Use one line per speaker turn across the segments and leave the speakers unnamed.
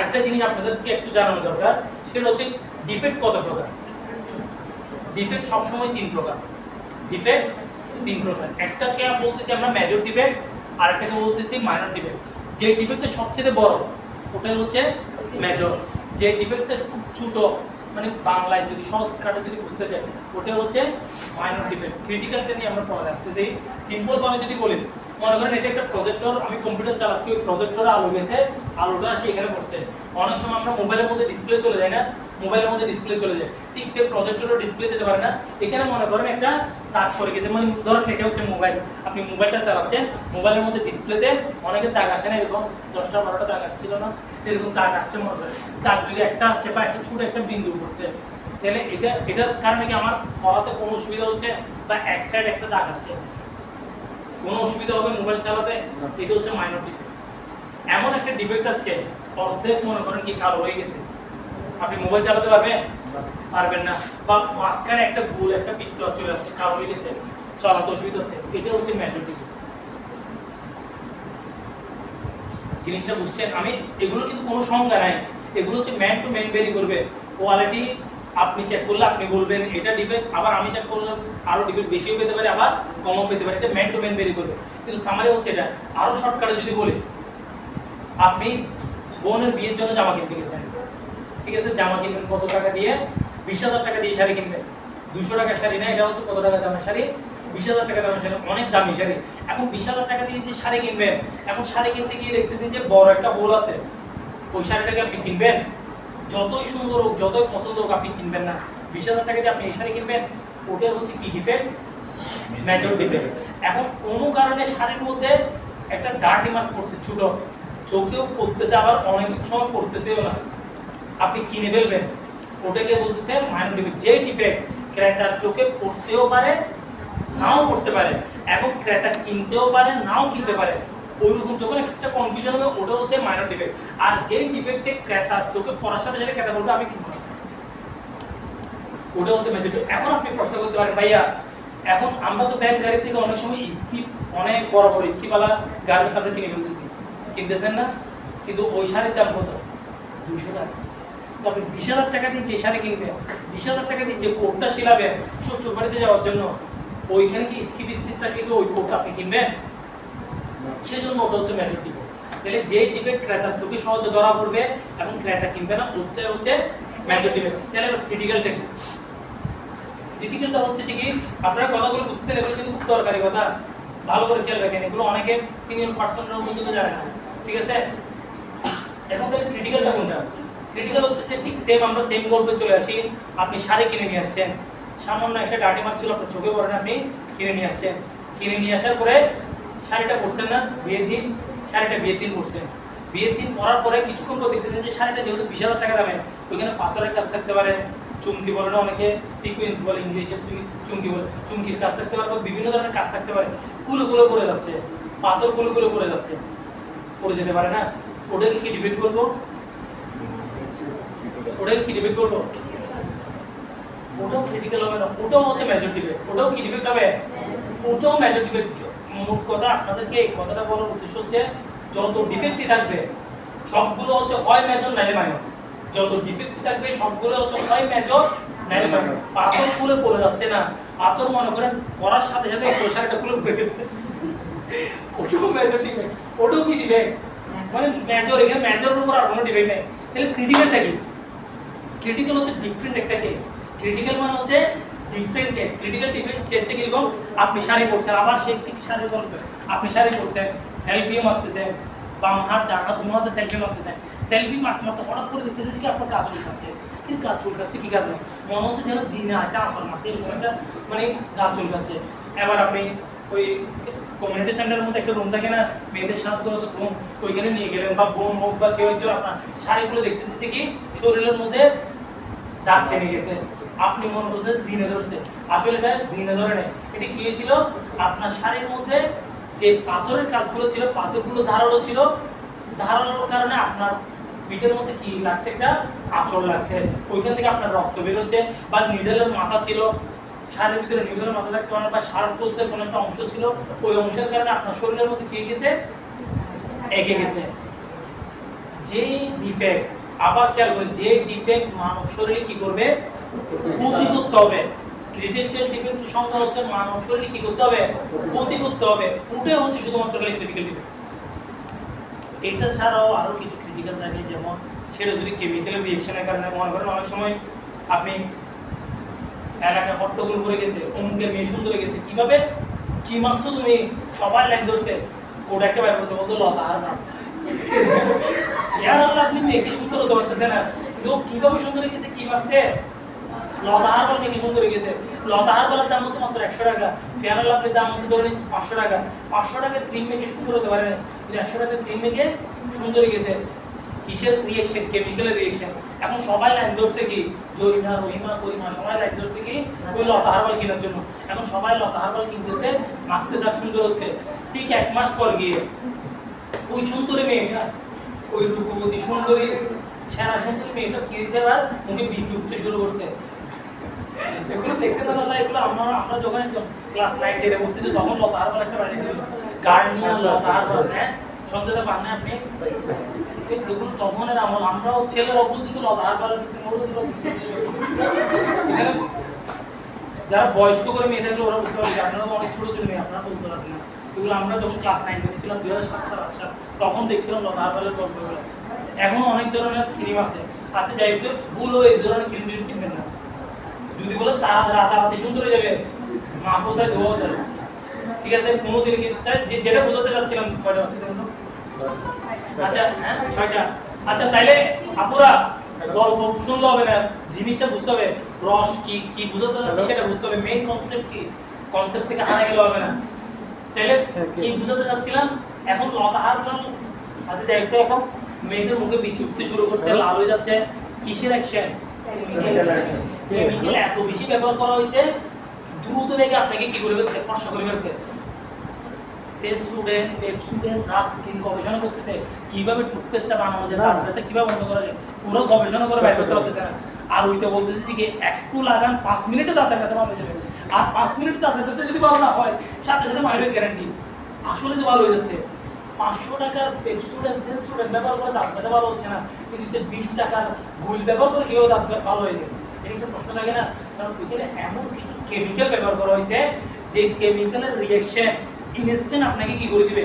আরেকটা জিনিস আপনাদেরকে একটু জানানো দরকার, সেটা হচ্ছে ডিফেক্ট কত প্রকার? ডিফেক্ট সবসময় তিন প্রকার। ডিফেক্ট তিন প্রকার। একটাকে বলতেছি আমরা মেজর ডিফেক্ট আর একটাকে বলতেছি মাইনর ডিফেক্ট যে ডিফেক্টটা সবচেয়ে বড়, ওটাই হচ্ছে মেজর যে ডিফেক্টটা খুব ছোট মানে বাংলায় যদি, সহজ যদি বুঝতে চাই ওটা হচ্ছে মাইনর ডিফেক্ট ক্রিটিক্যালটা নিয়ে আমরা পড়া যাচ্ছে যে সিম্পল ভাবে যদি বলি মনে করেন এটা একটা প্রজেক্টর আমি কম্পিউটার চালাচ্ছি, ওই প্রজেক্টরে আলো গেছে, আলোটা আসে এখানে পড়ছে। অনেক সময় আমরা মোবাইলের মধ্যে ডিসপ্লে চলে যায় না মোবাইলের মধ্যে ডিসপ্লে চলে যায়। ঠিক সে প্রজেক্টরও ডিসপ্লে যেতে পারে না। এখানে মনে করেন একটা দাগ পড়ে গেছে মানে ধরেন এটা হচ্ছে মোবাইল আপনি মোবাইলটা চালাচ্ছেন মোবাইলের মধ্যে ডিসপ্লেতে অনেকে দাগ আসে না, এরকম দশটা, বারোটা দাগ আসছিল না, এরকম দাগ আসছে মনে করেন। দাগ যদি একটা আসছে বা একটা ছোট একটা বিন্দু পড়ছে, তাহলে এটা, এটার কারণে কি আমার পড়াতে কোনো অসুবিধা হচ্ছে? বা এক সাইড একটা দাগ আসছে। কোনো অসুবিধা হবে মোবাইল চালাতে? এটা হচ্ছে মাইনর ডিফেক্ট এমন একটা ডিফেক্ট আসছে, অর্ধেক মনে করেন কি কালো হয়ে গেছে। আপনি মোবাইল চালাতে পারবেন? পারবেন না। বা মাঝখানে একটা গোল একটা বৃত্ত চলে আসছে, কালো হয়ে গেছে, চালাতে অসুবিধা হচ্ছে। এটা হচ্ছে মেজর ডিফেক্ট জিনিসটা বুঝছেন? আমি, এগুলো কিন্তু কোনো সংজ্ঞা নাই। এগুলো হচ্ছে ম্যান টু ম্যান ভেরি করবে। কোয়ালিটি আপনি চেক করলে আপনি বলবেন, এটা ডিফেক্ট আবার আমি চেক করলে আরও ডিফেক্ট বেশিও পেতে পারে, আবার কমও পেতে পারে। এটা ম্যান টু ম্যান ভেরি করবে। কিন্তু সামারি হচ্ছে এটা, আরও শর্টকাটে যদি বলি, আপনি বোনের বিয়ের জন্য জামা কিনতে গেছেন। ঠিক আছে, জামা কিনবেন, কত টাকা দিয়ে? বিশ হাজার টাকা দিয়ে শাড়ি কিনবেন। দুশো টাকা শাড়ি না, এটা হচ্ছে কত টাকা দামের শাড়ি? বিশ হাজার টাকা দামের শাড়ি, অনেক দামি শাড়ি। এখন বিশ হাজার টাকা দিয়ে যে শাড়ি কিনবেন, এখন শাড়ি কিনতে গিয়ে দেখতেছেন যে বড় একটা হোল আছে। ওই শাড়িটাকে আপনি কিনবেন? যতই সুন্দর হোক, যতই পছন্দ হোক আপনি কিনবেন না। বিশ হাজার টাকা দিয়ে আপনি এই শাড়ি কিনবেন ওটা হচ্ছে কি ডিফেক্ট মেজর ডিফেক্ট এখন কোনো কারণে শাড়ির মধ্যে একটা ডার্টি ডিমান্ড পড়ছে, ছোট। চোখেও পড়তেছে আবার, অনেক সময় পড়তেছেও না। আপনি কিনে ফেলবেন। ওটাকে বলতেছে মাইনর ডিফেক্ট যে ডিফেক্ট ক্রেতার চোখে পড়তেও পারে, নাও পড়তে পারে, এবং ক্রেতা কিনতেও পারে, নাও কিনতে পারে। ওইরকম যখন একটা কনফিউশন হবে, ওটা হচ্ছে মাইনর ডিফেক্ট আর যে ডিফেক্টে ক্রেতার চোখে পড়ার সাথে সাথে ক্রেতা বলবে, আমি কিনবো ওটা হচ্ছে মেজর এখন আপনি প্রশ্ন করতে পারেন, ভাইয়া, এখন আমরা তো ব্যাংক গাড়ি থেকে অনেক সময় স্কিপ অনেক বড় বড় স্কিপওয়ালা গার্মেন্টস কিনে ফেলতেছি। কিনতেছেন না? কিন্তু ওই শাড়ির দাম কত? দুশো টাকা। তো আপনি বিশ হাজার টাকা দিয়ে যে শাড়ি কিনবেন, বিশ হাজার টাকা দিয়ে যে কোটটা শিলাবেন শ্বশুর বাড়িতে যাওয়ার জন্য, ওইখানে কি স্কিপ স্টিচ থাকলে কি ওই কোটটা আপনি কিনবেন? সেজন্য ওটা হচ্ছে মেজর ডিফেক্ট তাহলে যে ডিফেক্ট ক্রেতার চোখে সহজে ধরা পড়বে এবং ক্রেতা কিনবে না ওটাই হচ্ছে মেজর ডিফেক্ট তাহলে ক্রিটিক্যালটা কি? ক্রিটিক্যালটা হচ্ছে যে কি, আপনারা কথাগুলো বুঝতে এগুলো কিন্তু খুব দরকারি কথা। ভালো করে খেয়াল রাখেন, এগুলো অনেকে সিনিয়র পার্সনরাও পর্যন্ত জানে না। ঠিক আছে? এখন তাহলে ক্রিটিক্যালটা কোনটা? ক্রিটিক্যাল হচ্ছে যে ঠিক সেম আমরা সেম গল্পে চলে আসি, আপনি শাড়ি কিনে নিয়ে আসছেন। সামান্য একটা ডাটি মার্ক ছিল, আপনার চোখে পড়ে না আপনি কিনে নিয়ে আসছেন। কিনে নিয়ে আসার পরে শাড়িটা পরছেন না, বিয়ের দিন শাড়িটা বিয়ের দিন পরছেন। বিয়ের দিন পরার পরে কিছুক্ষণ পর দেখতেছেন যে শাড়িটা যেহেতু বিশ হাজার টাকা দামে, ওইখানে পাথরের কাজ থাকতে পারে, চুমকি বলে না অনেকে সিকুয়েন্স বলে ইংলিশে চুমকি বলে, চুমকির কাজ থাকতে পারে বিভিন্ন ধরনের কাজ থাকতে পারে, কুলো কুলো করে যাচ্ছে, পাথর কুলো কুলো করে যাচ্ছে। পড়ে যেতে পারে না? ওটাকে কি ডিবেট করব? ওটাকে কি ডিবেট করব? ওটাও ক্রিটিক্যাল হবে না, ওটাও হচ্ছে মেজর ডিফেক্ট ওটাও কি ডিফেক্ট হবে? ওটাও মেজর ডিফেক্ট মোট কথা আপনাদেরকে এই কথাটা বলার উদ্দেশ্য হচ্ছে যত ডিফেক্টই থাকবে সবগুলো হচ্ছে হয় মেজর নাইলে মাইনর যত ডিফেক্টই থাকবে সবগুলো হচ্ছে হয় মেজর নাইলে মাইনর পাথর খুলে পড়ে যাচ্ছে না। পাথর মনে করেন পড়ার সাথে সাথে প্রসারটা খুলে পড়ে গেছে। ওটাও মেজর ডিফেক্ট ওটাও কি ডিফেক্ট মানে মেজর এখানে মেজরের উপর আর কোনো ডিফেক্ট নেই। তাহলে ক্রিটিক্যালটা কি? ক্রিটিক্যাল হচ্ছে ডিফারেন্ট একটা কেস ক্রিটিক্যাল মানে হচ্ছে ডিফারেন্ট কেস ক্রিটিক্যাল কেসটা কীরকম আপনি শাড়ি পরছেন, আবার সে ঠিক শাড়ি বলবে। আপনি শাড়ি পড়ছেন সেলফিও মারতেছেন, বাম হাত, ডান হাত দুনো হাতে সেলফি মারতেছেন। সেলফি মারতে মারতে হঠাৎ করে দেখতেছেন কি আপনার গা চুল খাচ্ছে কি গা চুল খাচ্ছে কি কারণে? মনে হচ্ছে যেন জিনা একটা আসল মাসে এরকম একটা মানে গা চুল খাচ্ছে এবার আপনি ওই কমিউনিটি সেন্টারের মধ্যে একটা রুম থাকে না, মেয়েদের স্বাস্থ্য রুম ওইখানে নিয়ে গেলেন, বা বোন হোক বা কেউ একজন আপনার শাড়িগুলো দেখতেছে কি শরীরের মধ্যে দাগ টেনে গেছে। আপনি মনে করছেন জিনে ধরছে। আসলে এটা জিনে ধরে নেই। এটা কি হয়েছিল? আপনার শাড়ির মধ্যে যে পাথরের কাজগুলো ছিল, পাথরগুলো ধারালো ছিল, ধারালোর কারণে আপনার পিঠের মধ্যে কি লাগছে? একটা আঁচড় লাগছে। ওইখান থেকে আপনার রক্ত বেরোচ্ছে বা নিডেলের মাথা ছিল। শাড়ির ভিতরে নিডেলের মাথা থাকতে পারে বা শার্ট তুলছে কোনো একটা অংশ ছিল। ওই অংশের কারণে আপনার শরীরের মধ্যে কি গেছে? এঁকে গেছে। যে ডিফেক্ট আবার খেয়াল করেন যে ডিফেক্ট মানব শরীরে কি করবে? ক্ষতি করতে হবে। ক্রিটিক্যাল ডিফেক্টের সংখ্যা হচ্ছে মানব শরীরে কি করতে হবে? ক্ষতি করতে হবে। ওটাই হচ্ছে শুধুমাত্র খালি ক্রিটিক্যাল ডিফেক্ট এটা ছাড়াও আরও কিছু ক্রিটিক্যাল থাকে, যেমন সেটা যদি কেমিক্যাল রিয়েকশনের কারণে, মনে করেন অনেক সময় আপনি এলাকায় হট্টগোল করে গেছে, অমুকের মেয়ে সুন্দর গেছে, কীভাবে? কি মাংস তুমি? সবাই লাইন ধরছে ওটা একটা বাইর করছে বলতো লতা, আর না ইয়ার আপনি মেয়েকে সুন্দর হতে পারতেছে না। কিন্তু কীভাবে সুন্দর গেছে, কি ভাবছে লতাহার বল মেয়েকে সুন্দর গেছে? লতাহার বলার দাম হচ্ছে মাত্র একশো টাকা। ফেয়ার আপনি দাম হচ্ছে ধরে নিচ্ছি পাঁচশো টাকা। পাঁচশো টাকার ক্রিম মেখে সুন্দর হতে পারে না। কিন্তু একশো টাকার ক্রিম মেখে সুন্দর গেছে। কিসের রিয়েকশন কেমিক্যালের রিয়েকশন এখন সবাই লাইন ধরছে কি? জরিনা, রহিমা, করিমা, সবাই লাইন ধরছে কি? ওই লতা হারবাল কেনার জন্য। এখন সবাই লতা হারবাল কিনতেছে মাখতেছে আর সুন্দর হচ্ছে। ঠিক এক মাস পর গিয়ে ওই সুন্দরী মেয়েটা, ওই রূপবতী সুন্দরী, সেরা সুন্দরী মেয়েটা কি হয়েছে এবার? মুখে বিসি উঠতে শুরু করছে। এগুলো দেখছে না দাদা এগুলো আমরা আমরা যখন একদম ক্লাস নাইন টেনে পড়তেছি তখন লতা হারবাল একটা বাইরে ছিল। গার্নিয়ার লতা হারবাল হ্যাঁ? পান না আপনি? এগুলো তখনের আমল আমরাও ছেলের মরে দিল যারা বয়স্ক করে মেয়ে থাকলে ওরা বুঝতে পারবে আপনারা তো অনেক ছোট ছোট মেয়ে আপনারা বলতে পারবেন না। এগুলো আমরা যখন ক্লাস নাইন ছিলাম দুই হাজার সাত সাল আট সাল তখন দেখছিলাম লতাহার পালের গল্পগুলো। এখনও অনেক ধরনের ক্রিম আছে। আচ্ছা যাই হোক ভুল এই ধরনের ক্রিম কিনবেন না। যদি বলে তারা রাতারাতি সুন্দর হয়ে যাবে, মা পোষায় ধোয়া যায় ঠিক আছে? কোনোদিন যেটা বোঝাতে চাচ্ছিলাম কয়টা আছে আচ্ছা হ্যাঁ ছয়টা। আচ্ছা তাইলে আপুরা গল্প শুনলে হবে না, জিনিসটা বুঝতে হবে। রস কি কি বুঝাতে যাচ্ছে সেটা বুঝতে হবে। মেইন কনসেপ্ট কি? কনসেপ্ট থেকে হারা গেলে হবে না। তাহলে কি বুঝাতে যাচ্ছিলাম? এখন লাল আচ্ছা যাই একটু এখন মেয়েটার মুখে বিচি উঠতে শুরু করছে, লাল হয়ে যাচ্ছে। কিসের অ্যাকশন কেমিক্যাল এত বেশি ব্যবহার করা হয়েছে দ্রুত বেগে আপনাকে কি করে ফেলছে স্পর্শ করে ফেলছে? স্টুডেন্ট রাত দিন গবেষণা করতেছে কীভাবে টুথপেস্টটা বানানো যায় তার কীভাবে বন্ধ করা যায় পুরো গবেষণা করে বের করতে পারতেছে না। আর ওইটা বলতেছে যে একটু লাগান পাঁচ মিনিটে দাঁতের ব্যথা ভালো যাবে। আর পাঁচ মিনিটে দাঁতের ব্যথা যদি ভালো না হয় সাথে সাথে মাইবের গ্যারান্টি আসলে তো ভালো হয়ে যাচ্ছে। পাঁচশো টাকার পেপ স্টুডেন্ট ব্যবহার করে দাঁত ব্যথা ভালো হচ্ছে না। কিন্তু বিশ টাকার গুল ব্যবহার করে কীভাবে দাঁত ভালো হয়ে যাবে প্রশ্ন থাকে না। কারণ এমন কিছু কেমিক্যাল ব্যবহার করা হয়েছে যে কেমিক্যালের রিয়াকশন ইনস্ট্যান্ট আপনাকে কি করে দিবে?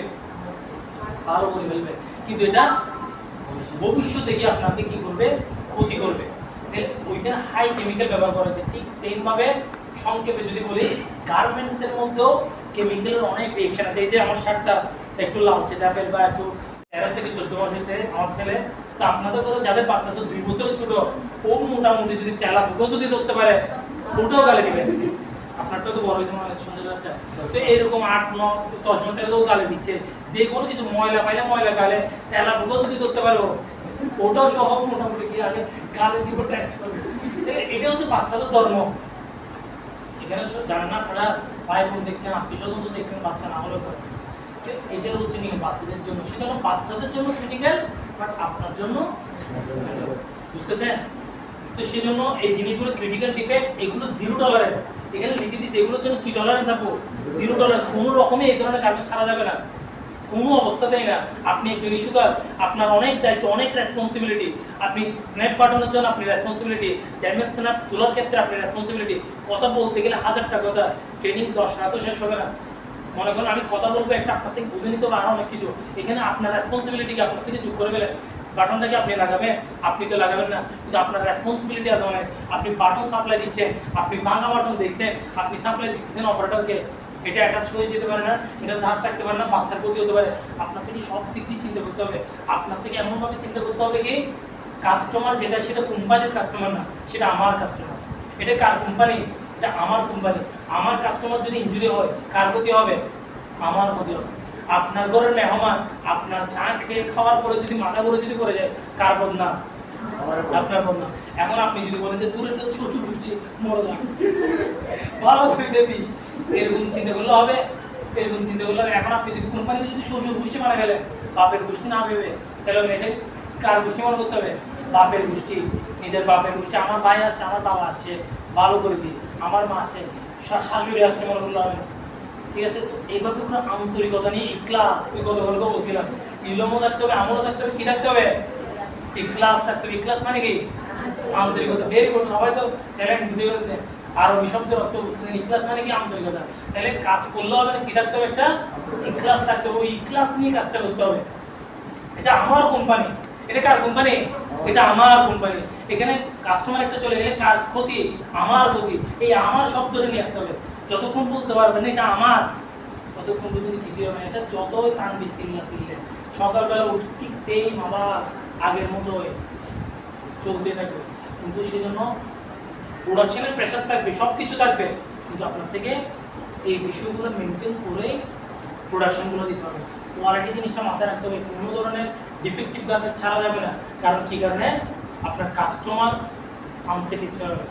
ভালো করে ফেলবে। কিন্তু এটা আপনাকে কি করবে? ক্ষতি করবে। তাহলে ওইখানে হাই কেমিক্যাল ব্যবহার করা হয়েছে। ঠিক সেম ভাবে সংক্ষেপে যদি বলি গার্মেন্টস এর মধ্যেও কেমিক্যালের অনেক রিয়েকশন আছে। এই যে আমার শার্টটা একটু লালচে টাইপের বা একটু তেরো থেকে চোদ্দ মাস হয়েছে, আমার ছেলে আপনাদের কথা যাদের বাচ্চা আছে, দুই বছরের ছোট, ও মোটামুটি যদি তেলা যদি ধরতে পারে, ওটাও গালে দিবে। আপনারটা তো বড় হয়েছে মনে তো আট, ন, দশ দিচ্ছে। যে কোনো কিছু ময়লা পাইলে ময়লা গালে, তেলা যদি ধরতে পারো ওটাও সহ মোটামুটি কি আগে গালে দিব টেস্ট করবে। এটা হচ্ছে বাচ্চাদের ধর্ম। এখানে জানেন না ভাই বোন দেখছেন, আত্মীয় স্বজন দেখছেন, বাচ্চা না হলেও এটা হচ্ছে নিয়ে বাচ্চাদের জন্য। সেজন্য বাচ্চাদের জন্য ক্রিটিক্যাল আপনার জন্য বুঝতেছেন? তো সেই জন্য এই জিনিসগুলো ক্রিটিক্যাল ডিফেক্ট এগুলো জিরো টলারেন্স এখানে লিখে দিচ্ছে এগুলোর জন্য কি টলারেন্স আপু? জিরো টলারেন্স কোনো রকমে এই ধরনের গার্মেন্টস ছাড়া যাবে না। কোনো অবস্থাতেই না। আপনি একজন ইস্যুকার, আপনার অনেক দায়িত্ব, অনেক রেসপন্সিবিলিটি আপনি স্ন্যাপ পাঠানোর জন্য আপনি রেসপন্সিবিলিটি ড্যামেজ স্ন্যাপ তোলার ক্ষেত্রে আপনি রেসপন্সিবিলিটি কথা বলতে গেলে হাজারটা কথা। ট্রেনিং দশ রাতও শেষ হবে না। মনে করেন, আমি কথা বলব, একটা আপনার থেকে বুঝে নিতে হবে অনেক কিছু। এখানে আপনার রেসপন্সিবিলিটিকে আপনার থেকে যোগ করে ফেলে বাটনটাকে আপনি লাগাবেন? আপনি তো লাগাবেন না। কিন্তু আপনার রেসপন্সিবিলিটি আছে অনেক। আপনি বাটন সাপ্লাই দিচ্ছেন, আপনি ভাঙা বাটন দেখছেন, আপনি সাপ্লাই দিচ্ছেন অপারেটরকে এটা অ্যাটাচ হয়ে যেতে পারে না, এটা ধার থাকতে পারে না, বাচ্চার ক্ষতি হতে পারে। আপনার থেকে সব দিক দিয়ে চিন্তা করতে হবে। আপনার থেকে এমনভাবে চিন্তা করতে হবে কি? কাস্টমার যেটা, সেটা কোম্পানির কাস্টমার না, সেটা আমার কাস্টমার এটা কার কোম্পানি এটা আমার কোম্পানি। আমার কাস্টমার যদি ইনজুরি হয় কার ক্ষতি হবে? আমার ক্ষতি হবে। আপনার ঘরের মেহমান আপনার চা খেয়ে খাওয়ার পরে যদি মাথা ঘুরে যদি পড়ে যায় কার বদনাম? আপনার বদনাম। এখন আপনি যদি বলেন যে দূরে শ্বশুর মরে যান। ভালো করে দেবিস এরকম চিন্তা করলে হবে এরকম চিন্তা করলে এখন আপনি যদি কোম্পানিকে যদি শ্বশুর গোষ্ঠী মানে ফেলেন বাপের গোষ্ঠী না ভেবে তাহলে এটা কার গোষ্ঠী মনে করতে হবে? বাপের গোষ্ঠী, নিজের বাপের গোষ্ঠী। আমার ভাই আসছে, আমার বাবা আসছে, ভালো করে দিই আমার মা আসছে শাশুড়ি আসছে, মনে করলে হবে না। ঠিক আছে? তো এইভাবে কোনো আন্তরিকতা নিয়ে এই ক্লাস ওই গতকালকে বলছিলাম। ইলমও থাকতে হবে, আমলও থাকতে হবে, কি থাকতে হবে? ইখলাস থাকতে হবে। ইখলাস মানে কি? আন্তরিকতা। ভেরি গুড সবাই তো ট্যালেন্ট বুঝে ফেলছে। আরবি শব্দের অর্থ বুঝতেছেন ইখলাস মানে কি? আন্তরিকতা। তাহলে কাজ করলেও হবে না, কি থাকতে হবে? একটা ইখলাস থাকতে হবে। ওই ইখলাস নিয়ে কাজটা করতে হবে। এটা আমার কোম্পানি এটা কার কোম্পানি এটা আমার কোম্পানি এখানে কাস্টমার একটা চলে গেলে কার ক্ষতি? আমার ক্ষতি। এই আমার শব্দটা নিয়ে আসতে হবে। যতক্ষণ বলতে পারবেন এটা আমার। ততক্ষণ পর্যন্ত কিছু হবে না, এটা যতই টানবি সিল্লা সিল্লে সকালবেলা উঠে ঠিক সেম আবার আগের মতো চলতে থাকবে। কিন্তু সেজন্য প্রোডাকশনের প্রেশার থাকবে সব কিছু থাকবে। কিন্তু আপনার থেকে এই বিষয়গুলো মেনটেন করেই প্রোডাকশনগুলো দিতে হবে। কোয়ালিটি জিনিসটা মাথায় রাখতে হবে। কোনো ধরনের ডিফেক্টিভ গার্মেন্টস ছাড়া যাবে না। কারণ কি কারণে? আপনার কাস্টমার আনস্যাটিসফাই হবে।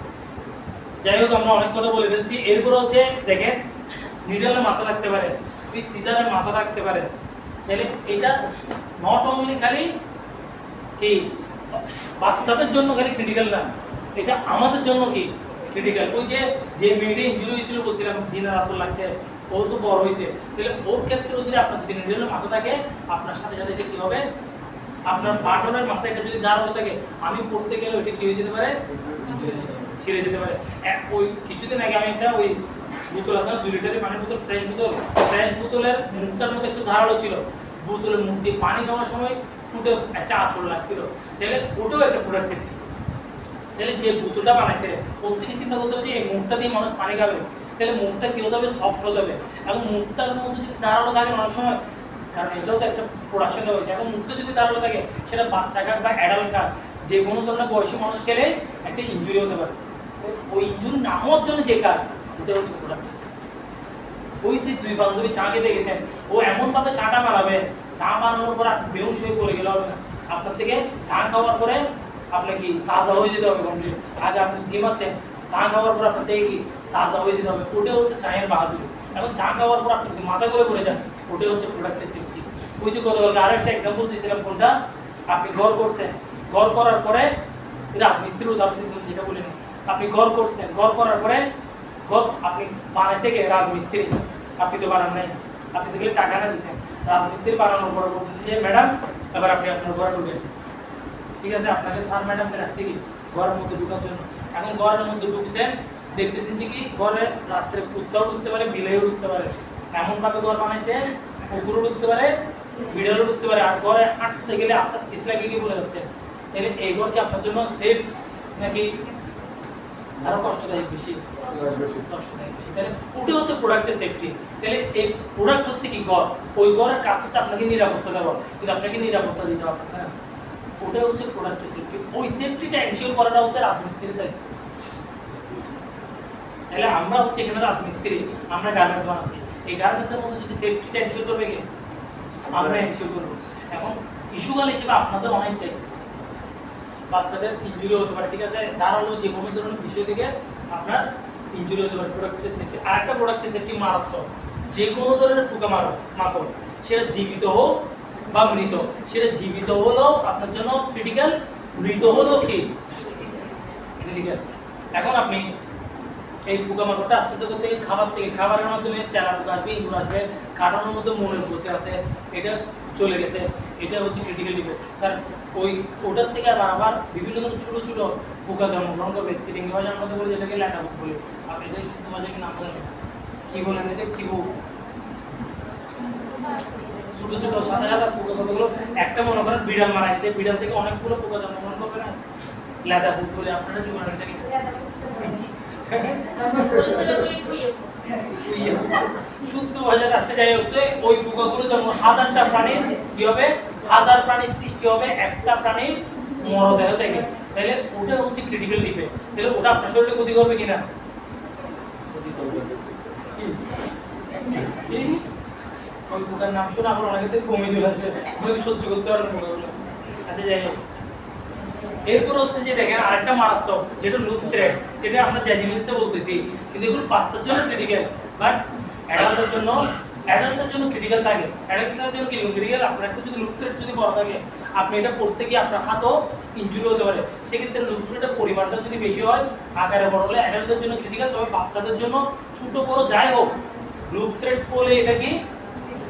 যাই হোক, আমরা অনেক কথা বলে ফেলছি। এরপর হচ্ছে, দেখেন নিডলের মাথা রাখতে পারে সিজারের মাথা রাখতে পারে তাহলে এটা নট অনলি খালি কি? বাচ্চাদের জন্য খালি ক্রিটিক্যাল না। এটা আমাদের জন্য কি? ক্রিটিক্যাল ওই যে যে মেয়েটি ইঞ্জুরি হয়েছিল বলছিলাম, জিনার আসল লাগছে। ও তো বড় হয়েছে তাহলে ওর ক্ষেত্রেও যদি আপনার যদি নিডলের মাথা থাকে, আপনার সাথে সাথে এটা কি হবে? আপনার বাটনের মাথা এটা যদি দাঁড়ানো থাকে, আমি পড়তে গেলে ওইটা কি হয়ে যেতে পারে? ছিঁড়ে যেতে পারে। ওই কিছুদিন আগে আমি একটা ওই বোতল আছে দুই লিটারের পানির বোতল ফ্রেশ বোতল ফ্রেশ বোতলের মুখটার মধ্যে একটু ধারালো ছিল। বোতলের মুখ দিয়ে পানি খাওয়ার সময় ফুটে একটা আঁচড় লাগছিল। তাহলে ওটাও একটা প্রোডাক্ট তাহলে যে বোতলটা বানাইছে, ওর থেকে চিন্তা করতে হবে যে এই মুখটা দিয়ে মানুষ পানি খাবে। তাহলে মুখটা কি হতে হবে? সফট হতে হবে। এবং মুখটার মধ্যে যদি দাঁড়ানো থাকে অনেক সময়, কারণ এটাও তো একটা প্রোডাকশন হয়েছে এখন মুখটা যদি দাঁড়ানো থাকে, সেটা বাচ্চা কাক বা অ্যাডাল্ট কাক যে কোনো ধরনের বয়সী মানুষ খেলে একটা ইঞ্জুরি হতে পারে। ওই ইনজুরি না হওয়ার জন্য যে কাজ, ওটা হচ্ছে প্রোডাক্ট ওই যে দুই বান্ধবী চা খেতে গেছেন, ও এমন ভাবে চাটা বানাবে, চা বানানোর পর বেহুশ হয়ে পড়ে গেলে হবে না। আপনার থেকে চা খাওয়ার পরে আপনাকে তাজা হয়ে যেতে হবে কমপ্লিট আগে আপনি জিম জিমাচ্ছেন চা খাওয়ার পর আপনার থেকে কি তাজা হয়ে যেতে হবে। ওটা হচ্ছে চায়ের বাহাদুরি। এখন চা খাওয়ার পর আপনি মাথা করে পড়ে যান ওটা হচ্ছে প্রোডাক্টের সেফটি ওই যে গতকালকে আরেকটা এক্সাম্পল দিয়েছিলাম কোনটা? আপনি ঘর করছেন। ঘর করার পরে রাজমিস্ত্রির উদাহরণ দিয়েছিলাম, যেটা বলিনি আপনি ঘর করছেন, ঘর করার পরে ঘর আপনি বানাইছে কে? রাজমিস্ত্রি। আপনি তো বানান নাই। আপনি তো গেলে টাকা না দিচ্ছেন রাজমিস্ত্রি বানানোর পর বলতেছে ম্যাডাম, এবার আপনি আপনার ঘরে ঢুকেন। ঠিক আছে? আপনাকে স্যার ম্যাডামকে রাখছি কি? ঘরের মধ্যে ঢুকার জন্য। এখন ঘরের মধ্যে ঢুকছেন দেখতেছেন যে কি ঘরে রাত্রে কুত্তাও ঢুকতে পারে বিলেও ঢুকতে পারে। এমন ভাবে ঘর বানাইছে কুকুরও ঢুকতে পারে বিড়ালও ঢুকতে পারে। আর ঘরে হাঁটতে গেলে আসা ইসলামকে কি বলে যাচ্ছে? তাহলে এই ঘর কি আপনার জন্য সেফ নাকি আরও কষ্টদায়ক বেশি? কষ্টদায়ক বেশি। তাহলে ওটা হচ্ছে প্রোডাক্টের সেফটি তাহলে এই প্রোডাক্ট হচ্ছে কি ঘর? ওই ঘরের কাজ হচ্ছে আপনাকে নিরাপত্তা দেওয়া। কিন্তু আপনাকে নিরাপত্তা দিতে পারতেছে না। ওটা হচ্ছে প্রোডাক্টের সেফটি ওই সেফটিটা এনশিওর করাটা হচ্ছে রাজমিস্ত্রির দায়িত্ব। তাহলে আমরা হচ্ছে এখানে রাজমিস্ত্রি আমরা গার্মেন্টস বানাচ্ছি। এই গার্মেন্টসের মধ্যে যদি সেফটিটা এনশিওর করবে কে? আমরা এনশিওর করব। এখন ইস্যুগাল হিসেবে আপনাদের অনেক দায়িত্ব। বাচ্চাদের ইনজুরি হতে পারে, ঠিক আছে? দাঁড়াল যে কোনো ধরনের বিষয় থেকে আপনার ইনজুরি হতে পারে। প্রোডাক্টের সেফটি আর একটা প্রোডাক্টের সেফটি মারাত্মক। যে কোনো ধরনের পোকা মারো, মাকড়। সেটা জীবিত হোক বা মৃত। সেটা জীবিত হলেও আপনার জন্য ক্রিটিক্যাল মৃত হলেও কি? ক্রিটিক্যাল এখন আপনি এই পোকা পোকামাকড়টা আস্তে আস্তে করতে খাবার থেকে, খাবারের মাধ্যমে তেলা পোকা আসবে, ইঁদুর আসবে কাটানোর মধ্যে মনে বসে আছে, এটা চলে গেছে, এটা হচ্ছে ক্রিটিক্যাল ডিফেক্ট কারণ ওই, ওটার থেকে আবার আবার বিভিন্ন ধরনের ছোটো ছোটো পোকা জন্মগ্রহণ করবে সিটিং ভাষার মধ্যে বলে যেটাকে ল্যাটা বুক বলে। আপনি এটাকে শুদ্ধ ভাষায় কি নাম বলেন, কি বলেন এটা? কি বুক ছোটো ছোট, সাদা সাদা পোকা কতগুলো একটা মনে করেন বিড়াল মারা গেছে, বিড়াল থেকে অনেকগুলো পোকা জন্মগ্রহণ করবে না? ল্যাদা ফুট বলে, আপনারা কি বলেন শুদ্ধ ভাষা যাচ্ছে যাই হোক ওই পোকাগুলো জন্ম হাজারটা প্রাণীর, কি হবে? হাজার প্রাণীর সৃষ্টি হবে, একটা প্রাণীর মরদেহ থেকে। তাহলে ওটা হচ্ছে ক্রিটিক্যাল ডিফেক্ট তাহলে ওটা আপনার শরীরে ক্ষতি করবে কিনা? নাম শুনে আমার অনেকে কমে চলে যাচ্ছে সহ্য করতে পারবে পোকাগুলো আচ্ছা যাই হোক। এরপর হচ্ছে যে দেখেন আরেকটা মারাত্মক, যেটা লুপ থ্রেড যেটা আমরা জ্যাজিমেন্সে বলতেছি। কিন্তু এগুলো বাচ্চার জন্য ক্রিটিক্যাল বাট অ্যাডাল্টের জন্য অ্যাডাল্টের জন্য ক্রিটিক্যাল থাকে। অ্যাডাল্টের জন্য কি ক্রিটিক্যাল আপনার একটা যদি লুপ যদি বড় থাকে, আপনি এটা পড়তে গিয়ে আপনার হাতও ইঞ্জুরি হতে পারে। সেক্ষেত্রে লুপ পরিমাণটা যদি বেশি হয়, আকারে বড় হলে অ্যাডাল্টের জন্য ক্রিটিক্যাল তবে বাচ্চাদের জন্য ছোট বড় যাই হোক লুপ পড়লে এটা কি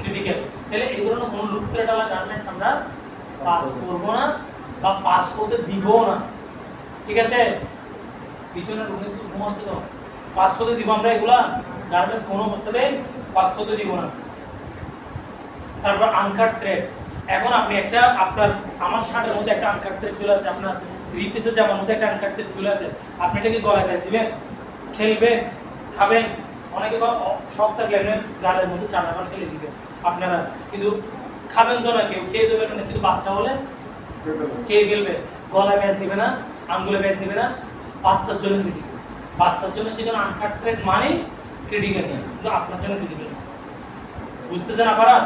ক্রিটিক্যাল তাহলে এই ধরনের কোনো লুপ থ্রেড আলা গার্মেন্টস আমরা পাস করব না বা পাস করতে দিব না। ঠিক আছে? পিছনে রুমে তো ঘুমাচ্ছে তো। পাস হতে দিব আমরা এগুলা গার্মেন্টস কোনো অবস্থাতে পাস হতে দিব না। তারপর আনকাট থ্রেড এখন আপনি একটা আপনার আমার শার্টের মধ্যে একটা আনকাট থ্রেড চলে আসে আপনার থ্রি পিসের জামার মধ্যে একটা আনকাট থ্রেড চলে আসে। আপনি এটাকে গলায় প্যাচ দিবেন খেলবেন খাবেন অনেকে বা শখ থাকলে এমনি গালের মধ্যে চাটা পান ফেলে দিবেন আপনারা। কিন্তু খাবেন তো না কেউ খেয়ে দেবেন না। কিন্তু বাচ্চা হলে কে ফেলবে। গলায় ব্যাচ দিবে না আঙ্গুলে ব্যাচ দিবে না। বাচ্চার জন্য ক্রিটিক্যাল বাচ্চার জন্য সেই জন্য আনকাট থ্রেড মানে ক্রিটিক্যাল কিন্তু আপনার জন্য ক্রিটিক্যাল বুঝতেছেন আপনারা?